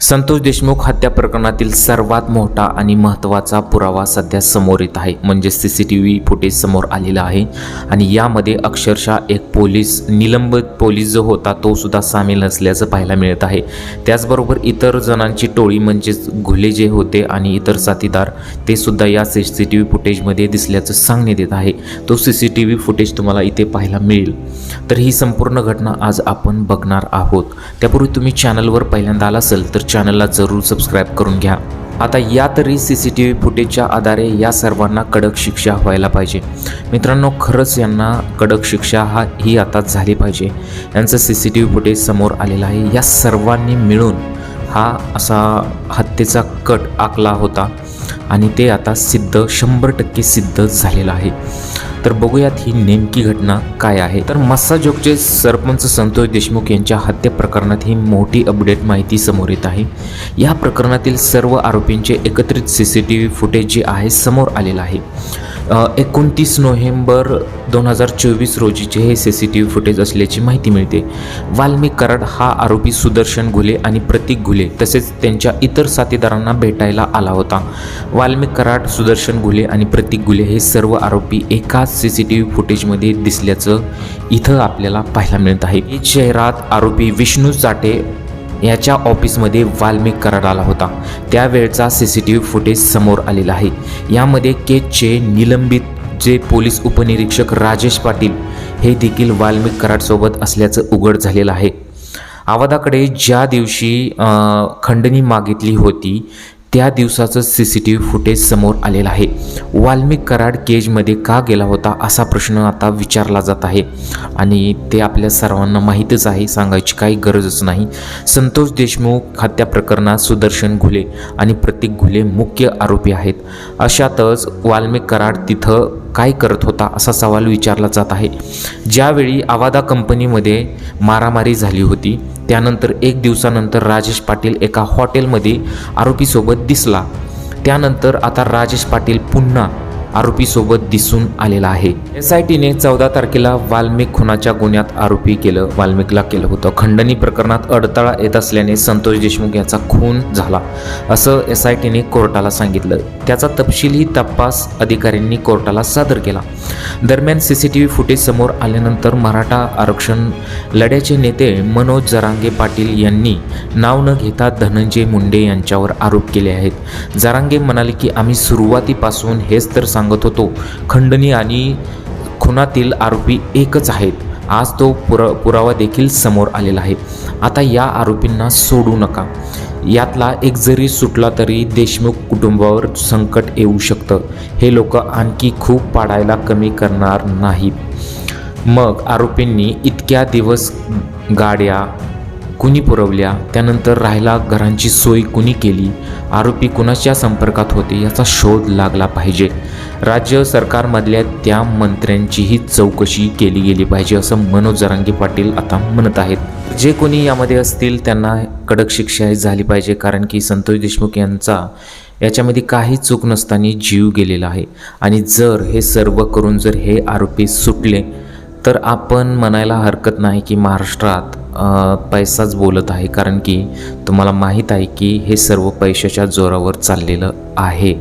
संतोष देशमुख हत्या प्रकरणातील सर्वात मोठा आणि महत्त्वाचा पुरावा सध्या समोर येत आहे. म्हणजे C C T V footage समोर आलेला आहे. आणि यामध्ये अक्षरशः एक पोलीस निलंबित पोलीस जो होता तो सुद्धा सामील नसल्याचं पाहायला मिळत आहे. त्याचबरोबर इतर जणांची टोळी म्हणजेच घुले जे होते आणि इतर साथीदार ते सुद्धा या सी सी टी व्ही फुटेजमध्ये दिसल्याचं सांगण्यात येत आहे. तो C C T V footage तुम्हाला इथे पाहायला मिळेल. तर ही संपूर्ण घटना आज आपण बघणार आहोत. त्यापूर्वी तुम्ही चॅनलवर पहिल्यांदा आला असेल तर चॅनलला जरूर सबस्क्राईब करून घ्या. आता या तरी सी सी टी व्ही फुटेजच्या आधारे या सर्वांना कडक शिक्षा व्हायला पाहिजे. मित्रांनो खरंच यांना कडक शिक्षा हा ही आता झाली पाहिजे. यांचं C C T V footage समोर आलेलं आहे. या सर्वांनी मिळून हा असा हत्येचा कट आखला होता. आणि ते आता सिद्ध शंभर टक्के सिद्ध झालेलं आहे. तर बघूयात ही नेमकी घटना काय आहे. तर मस्साजोगचे सरपंच संतोष देशमुख यांच्या हत्या प्रकरणात ही मोठी अपडेट माहिती समोर येत आहे. या प्रकरणातील सर्व आरोपींचे एकत्रित C C T V footage जे आहे समोर आलेलं आहे. एकोणतीस नोव्हेंबर दोन हजार चोवीस रोजीचे हे C C T V footage असल्याची माहिती मिळते. वाल्मिक कराड हा आरोपी सुदर्शन घुले आणि प्रतीक घुले तसेच त्यांच्या इतर साथीदारांना भेटायला आला होता. वाल्मिक कराड सुदर्शन घुले आणि प्रतीक घुले हे सर्व आरोपी एकाच सी सी टी व्ही फुटेजमध्ये दिसल्याचं इथं आपल्याला पाहायला मिळत आहे. शहरात आरोपी विष्णू चाटे याच्या ऑफिसमध्ये वाल्मिक कराड आला होता. त्यावेळचा C C T V footage समोर आलेला आहे. यामध्ये केचचे निलंबित जे पोलीस उपनिरीक्षक राजेश पाटील हे देखील वाल्मिक कराडसोबत असल्याचं उघड झालेलं आहे. आवादाकडे ज्या दिवशी खंडणी मागितली होती त्या दिवसाचं C C T V footage समोर आलेलं आहे. वाल्मिक कराड केजमध्ये का गेला होता असा प्रश्न आता विचारला जात आहे. आणि ते आपल्या सर्वांना माहीतच आहे सांगायची काही गरजच नाही. संतोष देशमुख हत्या प्रकरणात सुदर्शन घुले आणि प्रतीक घुले मुख्य आरोपी आहेत. अशातच वाल्मिक कराड तिथं काय करत होता असा सवाल विचारला जात आहे. ज्यावेळी आवादा कंपनीमध्ये मारामारी झाली होती त्यानंतर एक दिवसानंतर राजेश पाटील एका हॉटेलमध्ये आरोपीसोबत दिसला. त्यानंतर आता राजेश पाटील पुन्हा आरोपीसोबत दिसून आलेला आहे. एस आय टीने चौदा तारखेला वाल्मिक खुनाच्या गुन्ह्यात आरोपी केलं वाल्मिकला केलं होतं. खंडणी प्रकरणात अडथळा येत असल्याने संतोष देशमुख याचा खून झाला असं एस आय टीने कोर्टाला सांगितलं. त्याचा तपशीलही तपास अधिकाऱ्यांनी कोर्टाला सादर केला. दरम्यान C C T V footage समोर आल्यानंतर मराठा आरक्षण लढ्याचे नेते मनोज जरांगे पाटील यांनी नाव न घेता धनंजय मुंडे यांच्यावर आरोप केले आहेत. जरांगे म्हणाले की आम्ही सुरुवातीपासून हेच तर सांग सांगत होतो. खंडणी आणि खुनातील आरोपी एकच आहेत. आज तो पुरा पुरावा देखील समोर आलेला आहे. आता या आरोपींना सोडू नका. यातला एक जरी सुटला तरी देशमुख कुटुंबावर संकट येऊ शकतं. हे लोक आणखी खूप पाडायला कमी करणार नाहीत. मग आरोपींनी इतक्या दिवस गाड्या कुणी पुरवल्या त्यानंतर राहायला घरांची सोय कुणी केली आरोपी कुणाच्या संपर्कात होते याचा शोध लागला पाहिजे. राज्य सरकारमधल्या त्या मंत्र्यांचीही चौकशी केली गेली पाहिजे असं मनोज जरांगे पाटील आता म्हणत आहेत. जे कोणी यामध्ये असतील त्यांना कडक शिक्षा झाली पाहिजे कारण की संतोष देशमुख यांचा याच्यामध्ये काही चूक नसताना जीव गेलेला आहे. आणि जर हे सर्व करून जर हे आरोपी सुटले तर आपण म्हणायला हरकत नाही की महाराष्ट्रात पैसाच बोलत आहे. कारण की तुम्हाला माहीत आहे की हे सर्व पैशाच्या जोरावर चाललेलं आहे.